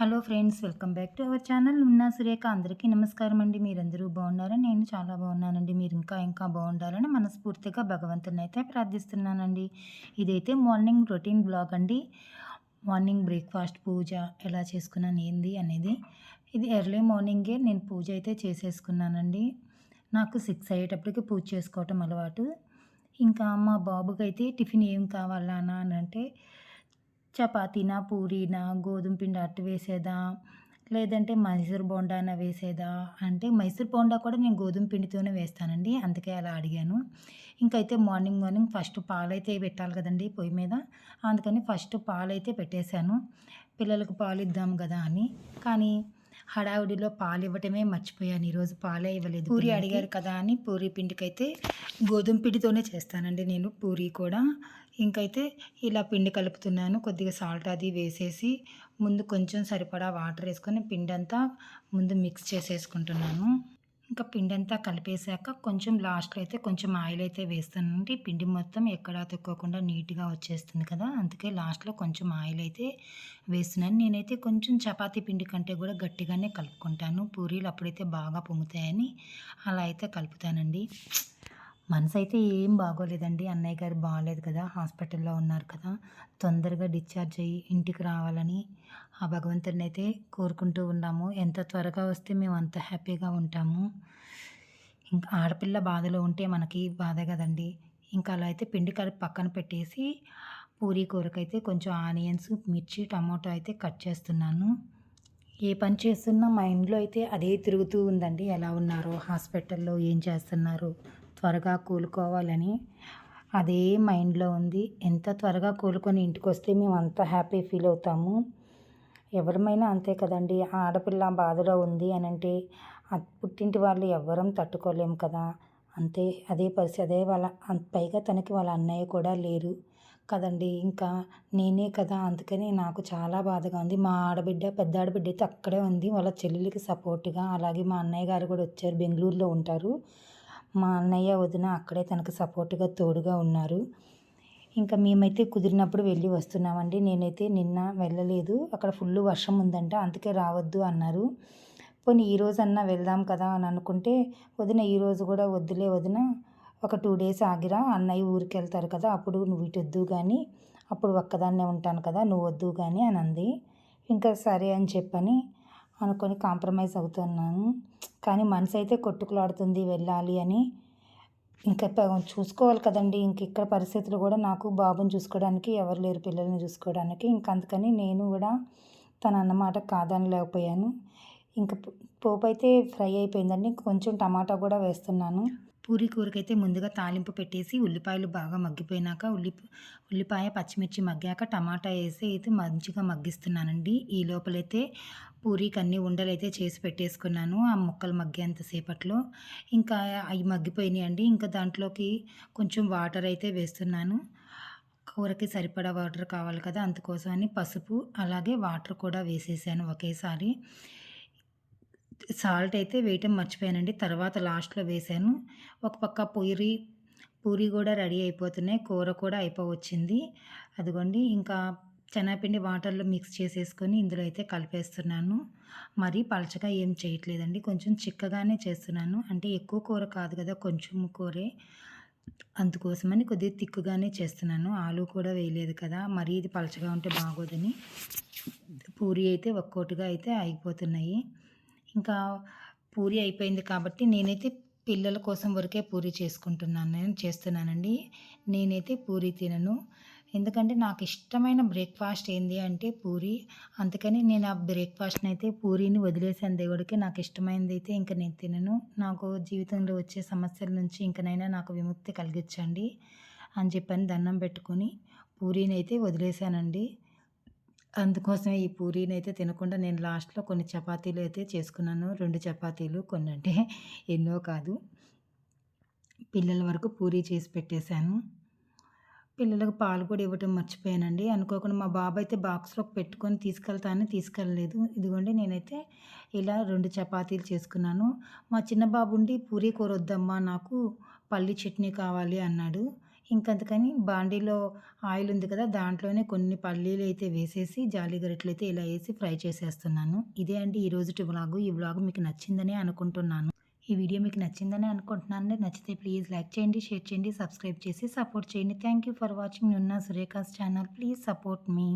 Hello friends welcome back to our channel. ఉన్నా సురేఖ అందరికీ నమస్కారం అండి. మీరందరూ బాగున్నారని నేను చాలా బాగున్నానండి. మీరు ఇంకా ఇంకా బాగుండాలని మనస్ఫూర్తిగా భగవంతుని అయితే ప్రార్థిస్తున్నానండి. ఇదైతే మార్నింగ్ రొటీన్ బ్లాగ్ అండి. మార్నింగ్ బ్రేక్ఫాస్ట్ పూజ ఎలా చేసుకున్నాను ఏంది అనేది. ఇది ఎర్లీ మార్నింగే నేను పూజ అయితే చేసేసుకున్నానండి. నాకు సిక్స్ అయ్యేటప్పటికి పూజ చేసుకోవటం అలవాటు. ఇంకా మా బాబుకి అయితే టిఫిన్ ఏం కావాలా అని అంటే చపాతీనా పూరీనా గోధుమ పిండి అట్టు వేసేదా? లేదంటే మైసూర్ బోండానా వేసేదా? అంటే మైసూర్ బోండా కూడా నేను గోధుమ పిండితోనే వేస్తానండి. అందుకే అలా అడిగాను. ఇంకైతే మార్నింగ్ మార్నింగ్ ఫస్ట్ పాలైతే పెట్టాలి కదండి పొయ్యి మీద. అందుకని ఫస్ట్ పాలైతే పెట్టేశాను. పిల్లలకు పాలు ఇద్దాం కదా అని. కానీ హడావుడిలో పాలు ఇవ్వటమే మర్చిపోయాను ఈరోజు పాలే ఇవ్వలేదు. పూరి అడిగారు కదా అని పూరి పిండికైతే గోధుమ పిండితోనే చేస్తానండి నేను పూరి కూడా. ఇంకైతే ఇలా పిండి కలుపుతున్నాను. కొద్దిగా సాల్ట్ అది వేసేసి ముందు కొంచెం సరిపడా వాటర్ వేసుకొని పిండి అంతా ముందు మిక్స్ చేసేసుకుంటున్నాను. ఇంకా పిండి అంతా కలిపేశాక కొంచెం లాస్ట్లో అయితే కొంచెం ఆయిల్ అయితే వేస్తానండి. పిండి మొత్తం ఎక్కడా తక్కువకుండా నీట్గా వచ్చేస్తుంది కదా అందుకే లాస్ట్లో కొంచెం ఆయిల్ అయితే వేస్తున్నాను. నేనైతే కొంచెం చపాతీ పిండి కంటే కూడా గట్టిగానే కలుపుకుంటాను. పూరీలు అప్పుడైతే బాగా పొంగుతాయని అలా అయితే కలుపుతానండి. మనసు అయితే ఏం బాగోలేదండి. అన్నయ్య గారు బాగాలేదు కదా హాస్పిటల్లో ఉన్నారు కదా తొందరగా డిశ్చార్జ్ అయ్యి ఇంటికి రావాలని ఆ భగవంతుడిని అయితే కోరుకుంటూ ఉన్నాము. ఎంత త్వరగా వస్తే మేము అంత హ్యాపీగా ఉంటాము. ఇంకా ఆడపిల్ల బాధలో ఉంటే మనకి బాధ కదండి. ఇంకా అలా అయితే పిండి కలిపి పక్కన పెట్టేసి పూరీ కూరకైతే కొంచెం ఆనియన్స్ మిర్చి టమాటో అయితే కట్ చేస్తున్నాను. ఏ పని చేస్తున్నా మా ఇంట్లో అయితే అదే తిరుగుతూ ఉందండి. ఎలా ఉన్నారో హాస్పిటల్లో ఏం చేస్తున్నారు త్వరగా కూలుకోవాలని అదే మైండ్లో ఉంది. ఎంత త్వరగా కూలుకొని ఇంటికి వస్తే మేము అంత హ్యాపీ ఫీల్ అవుతాము. ఎవరమైనా అంతే కదండి ఆడపిల్ల బాధలో ఉంది అని అంటే పుట్టింటి వాళ్ళు ఎవ్వరం తట్టుకోలేము కదా. అంతే అదే పరిస్థితి అదే వాళ్ళ పైగా తనకి వాళ్ళ అన్నయ్య కూడా లేరు కదండి. ఇంకా నేనే కదా అందుకని నాకు చాలా బాధగా ఉంది. మా ఆడబిడ్డ పెద్ద ఆడబిడ్డ అయితే అక్కడే ఉంది. వాళ్ళ చెల్లెలకి సపోర్ట్గా అలాగే మా అన్నయ్య గారు కూడా వచ్చారు బెంగళూరులో ఉంటారు. మా అన్నయ్య వదిన అక్కడే తనకు సపోర్ట్గా తోడుగా ఉన్నారు. ఇంకా మేమైతే కుదిరినప్పుడు వెళ్ళి వస్తున్నామండి. నేనైతే నిన్న వెళ్ళలేదు. అక్కడ ఫుల్ వర్షం ఉందంట అందుకే రావద్దు అన్నారు. పోనీ ఈరోజు అన్నా వెళ్దాం కదా అని అనుకుంటే వదిన ఈరోజు కూడా వద్దులే వదిన ఒక టూ డేస్ ఆగిరా అన్నయ్య ఊరికి వెళ్తారు కదా అప్పుడు నువ్వు ఇటు వద్దు కానీ అప్పుడు ఒక్కదాన్నే ఉంటాను కదా నువ్వు వద్దు కానీ అని అంది. ఇంకా సరే అని చెప్పని అనుకొని కాంప్రమైజ్ అవుతున్నాను కానీ మనసు అయితే కొట్టుకులాడుతుంది వెళ్ళాలి అని. ఇంకా చూసుకోవాలి కదండి. ఇంక ఇక్కడ పరిస్థితులు కూడా నాకు బాబుని చూసుకోవడానికి ఎవరు లేరు పిల్లల్ని చూసుకోవడానికి. ఇంకా అందుకని నేను కూడా తన అన్నమాట కాదని లేకపోయాను ఇంకా పోపు అయితే ఫ్రై అయిపోయిందండి. కొంచెం టమాటా కూడా వేస్తున్నాను. పూరి కూరకైతే ముందుగా తాలింపు పెట్టేసి ఉల్లిపాయలు బాగా మగ్గిపోయినాక ఉల్లి ఉల్లిపాయ పచ్చిమిర్చి మగ్గాక టమాటా వేసి అయితే మంచిగా మగ్గిస్తున్నానండి. ఈ లోపలైతే పూరీకి అన్ని ఉండలు అయితే చేసి పెట్టేసుకున్నాను ఆ ముక్కలు మగ్గేంతసేపట్లో ఇంకా అవి మగ్గిపోయినాయి అండి ఇంకా దాంట్లోకి కొంచెం వాటర్ అయితే వేస్తున్నాను. కూరకి సరిపడా వాటర్ కావాలి కదా అందుకోసమని పసుపు అలాగే వాటర్ కూడా వేసేసాను ఒకేసారి. సాల్ట్ అయితే వేయటం మర్చిపోయానండి. తర్వాత లాస్ట్లో వేసాను. ఒక పక్క పూరి పూరి కూడా రెడీ అయిపోతున్నాయి. కూర కూడా అయిపోవచ్చింది. అదిగోండి ఇంకా శనగపిండి వాటర్లో మిక్స్ చేసేసుకొని ఇందులో అయితే కలిపేస్తున్నాను. మరీ పలచగా ఏం చేయట్లేదండి. కొంచెం చిక్కగానే చేస్తున్నాను. అంటే ఎక్కువ కూర కాదు కదా కొంచెం కూరే. అందుకోసమని కొద్దిగా తిక్కుగానే చేస్తున్నాను. ఆలు కూడా వేయలేదు కదా మరీ ఇది పలచగా ఉంటే బాగోదని. పూరి అయితే ఒక్కోటిగా అయితే అయిపోతున్నాయి. ఇంకా పూరి అయిపోయింది కాబట్టి నేనైతే పిల్లల కోసం వరకే పూరి చేసుకుంటున్నాను నేను చేస్తున్నానండి. నేనైతే పూరి తినను. ఎందుకంటే నాకు ఇష్టమైన బ్రేక్ఫాస్ట్ ఏంది అంటే పూరి. అందుకని నేను ఆ బ్రేక్ఫాస్ట్ని అయితే పూరీని వదిలేసాను దేవుడికి. నాకు ఇష్టమైనది అయితే ఇంకా నేను తినను. నాకు జీవితంలో వచ్చే సమస్యల నుంచి ఇంకనైనా నాకు విముక్తి కలిగించండి అని చెప్పని దండం పెట్టుకొని పూరీని అయితే వదిలేశానండి. అందుకోసమే ఈ పూరీని అయితే తినకుండా నేను లాస్ట్లో కొన్ని చపాతీలు అయితే చేసుకున్నాను. రెండు చపాతీలు కొన్ని అంటే ఎన్నో కాదు. పిల్లల వరకు పూరీ చేసి పెట్టేశాను. పిల్లలకు పాలు కూడా ఇవ్వటం మర్చిపోయానండి. అనుకోకుండా మా బాబు అయితే బాక్స్లో పెట్టుకొని తీసుకెళ్తానని తీసుకెళ్ళలేదు. ఇదిగోండి నేనైతే ఇలా రెండు చపాతీలు చేసుకున్నాను. మా చిన్న బాబు ఉండి పూరీ కూర వద్దమ్మా నాకు పల్లి చట్నీ కావాలి అన్నాడు. ఇంకంతకని బాండీలో ఆయిల్ ఉంది కదా దాంట్లోనే కొన్ని పల్లీలు అయితే వేసేసి జాలి గరిటెలు అయితే ఇలా వేసి ఫ్రై చేసేస్తున్నాను. ఇదే అండి ఈరోజు వ్లాగు. ఈ వ్లాగ్ మీకు నచ్చిందని అనుకుంటున్నాను. ఈ వీడియో మీకు నచ్చిందని అనుకుంటున్నాను. నచ్చితే ప్లీజ్ లైక్ చేయండి షేర్ చేయండి సబ్స్క్రైబ్ చేసి సపోర్ట్ చేయండి. థ్యాంక్ యూ ఫర్ వాచింగ్ ఉన్న Surekha's channel please support me